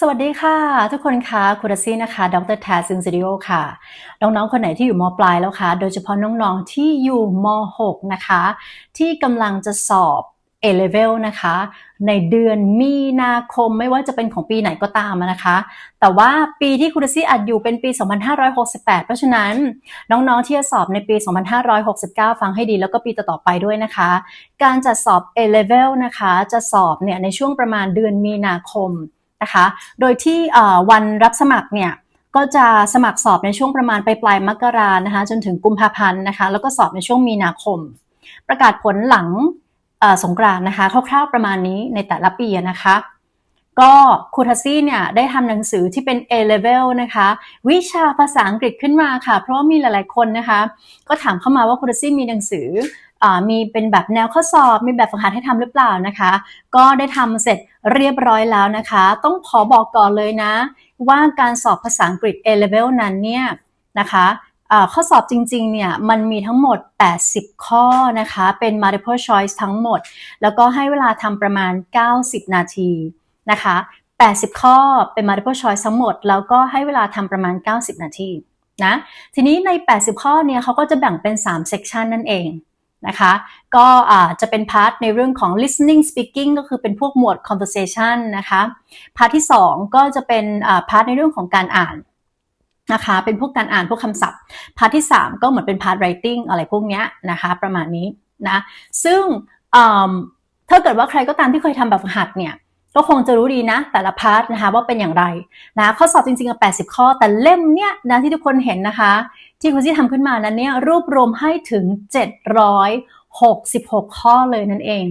สวัสดีค่ะ ทุกคนคะคุณรัสซี่นะคะ ดรแทซินซิดิโอค่ะ น้องๆ คนไหนที่อยู่มปลายแล้วคะ โดยเฉพาะน้องๆ ที่อยู่ม 6 นะคะ ที่กำลังจะสอบ A level นะคะ ในเดือนมีนาคมไม่ว่าจะเป็นของปีไหนก็ตามนะคะ แต่ว่าปีที่คุณรัสซี่อัดอยู่เป็นปี 2568 เพราะฉะนั้นน้องๆที่จะสอบในปี 2569 ฟังให้ดีแล้วก็ปีต่อๆไปด้วยนะคะ การจัดสอบ A level นะคะ จะสอบเนี่ยในช่วงประมาณเดือนมีนาคม นะคะ โดยที่วันรับสมัครเนี่ยก็จะสมัครสอบในช่วงประมาณปลายปลายมกรานะคะจนถึงกุมภาพันธ์นะคะแล้วก็สอบในช่วงมีนาคม ประกาศผลหลังสงกรานนะคะคร่าวๆประมาณนี้ในแต่ละปีนะคะก็ครูทัสซี่เนี่ยได้ทำหนังสือที่เป็น A level นะคะ วิชาภาษาอังกฤษขึ้นมาค่ะ เพราะว่ามีหลายๆคนนะคะ ก็ถามเข้ามาว่าครูทัสซี่มีหนังสือ มีเป็นแบบแนวข้อสอบ มีแบบฝึกหัดให้ทำหรือเปล่านะคะ ก็ได้ทำเสร็จเรียบร้อยแล้วนะคะ ต้องขอบอกก่อนเลยนะ ว่าการสอบภาษาอังกฤษ A level นั้นเนี่ยนะคะข้อสอบจริงๆ เนี่ยมันมีทั้งหมด 80 ข้อนะคะ เป็น multiple choice ทั้งหมด แล้วก็ให้เวลาทำประมาณ 90 นาทีนะคะ 80 ข้อเป็น multiple choice ทั้งหมด แล้วก็ให้เวลาทำประมาณ 90 นาทีนะ ทีนี้ใน 80 ข้อเนี่ยเขาก็จะแบ่งเป็น 3 section นั่นเอง นะคะก็จะเป็นพาร์ทในเรื่องของ listening speaking ก็คือเป็นพวกหมวด conversation นะคะพาร์ทที่ 2 ก็จะเป็นพาร์ทในเรื่องของการอ่านนะคะเป็นพวกการอ่านพวกคำศัพท์พาร์ทที่ 3 ก็เหมือนเป็นพาร์ท writing อะไรพวกนี้นะคะประมาณนี้นะซึ่งถ้าเกิดว่าใครก็ตามที่เคยทำแบบหัดเนี่ย ก็คงจะรู้ดีนะ แต่ละพาร์ทนะคะว่าเป็นอย่างไรนะข้อสอบจริงๆ80 ข้อ แต่เล่มเนี้ยนะที่ทุกคนเห็นนะคะ ที่คุณซี่ทำขึ้นมานั้นเนี่ยรวบรวมให้ถึง 766 ข้อเลยนั่นเอง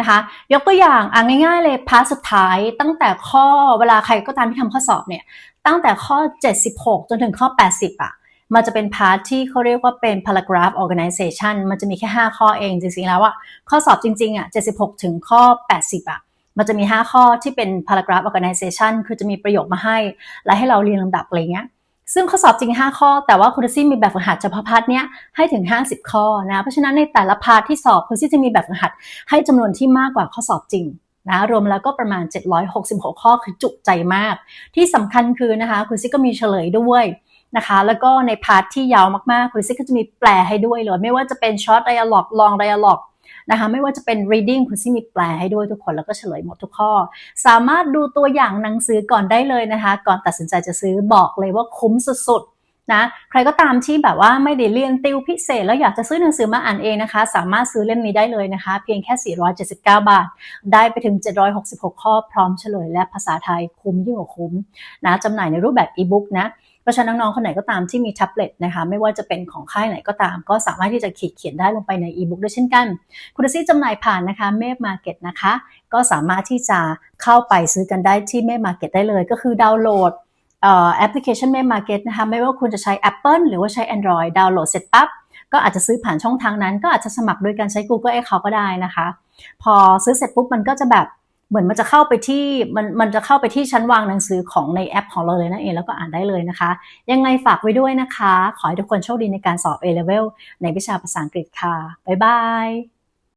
นะคะยกตัวอย่างอะง่ายๆเลยพาร์ทสุดท้ายตั้งแต่ข้อเวลาใครก็ตามที่ทำข้อสอบเนี่ยตั้งแต่ข้อ 76 จนถึงข้อ 80อะมันจะเป็นพาร์ทที่เขาเรียกว่าเป็น paragraph organization มันจะมีแค่ 5 ข้อเองจริงๆแล้วอะข้อสอบจริงๆอะ76 ถึงข้อ 80อะ มันจะมี 5 ข้อที่เป็น paragraph organization คือจะมีประโยคมาให้ และให้เราเรียงลำดับอะไรเงี้ยซึ่งข้อสอบจริง 5 ข้อ แต่ว่าคุณซี่มีแบบฝึกหัดเฉพาะพาร์ทเนี้ยให้ถึง 50 ข้อนะเพราะฉะนั้นในแต่ละพาร์ทที่สอบคุณซี่จะมีแบบฝึกหัดให้จำนวนที่มากกว่าข้อสอบจริงนะรวมแล้วก็ประมาณ 766 ข้อคือจุใจมาก ที่สำคัญคือนะคะคุณซี่ก็มีเฉลยด้วยนะคะ แล้วก็ในพาร์ทที่ยาวมากๆคุณซี่ก็จะมีแปลให้ด้วยเลยไม่ว่าจะเป็น short dialogue long dialogue นะคะไม่ว่าจะเป็น reading คุณซี่มีแปลให้ด้วยทุกคนแล้วก็เฉลยหมดทุกข้อ สามารถดูตัวอย่างหนังสือก่อนได้เลยนะคะ ก่อนตัดสินใจจะซื้อบอกเลยว่าคุ้มสุดๆนะใครก็ตามที่แบบว่าไม่ได้เรียนติวพิเศษ แล้วอยากจะซื้อหนังสือมาอ่านเองนะคะ สามารถซื้อเล่มนี้ได้เลยนะคะ เพียงแค่ 479 บาท ได้ไปถึง 766 ข้อพร้อมเฉลยและภาษาไทยคุ้มยิ่งกว่าคุ้มนะจำหน่ายในรูปแบบอีบุ๊กนะ เพราะฉะนั้นน้องๆคนไหนก็ตามที่มีแท็บเล็ตนะคะไม่ว่าจะเป็นของค่ายไหนก็ตาม ก็สามารถที่จะขีดเขียนได้ลงไปในอีบุ๊กด้วยเช่นกันคุณซี่จำหน่ายผ่านนะคะเมฟมาเก็ตนะคะ ก็สามารถที่จะเข้าไปซื้อกันได้ที่เมฟมาเก็ตได้เลย ก็คือดาวน์โหลดแอปพลิเคชันเมฟมาเก็ตนะคะไม่ว่าคุณจะใช้ Apple หรือว่าใช้ Android ดาวน์โหลดเสร็จปั๊บก็อาจจะซื้อผ่านช่องทางนั้น ก็อาจจะสมัครโดยการใช้ Google Account ก็ได้นะคะ พอซื้อเสร็จปุ๊บมันก็จะแบบ เหมือนมันจะเข้าไปที่มันมันจะเข้าไปที่ชั้นวางหนังสือของในแอปของเราเลยนั่นเองแล้วก็อ่านได้เลยนะคะ ยังไงฝากไว้ด้วยนะคะ ขอให้ทุกคนโชคดีในการสอบ A level ในวิชาภาษาอังกฤษค่ะ บ๊ายบาย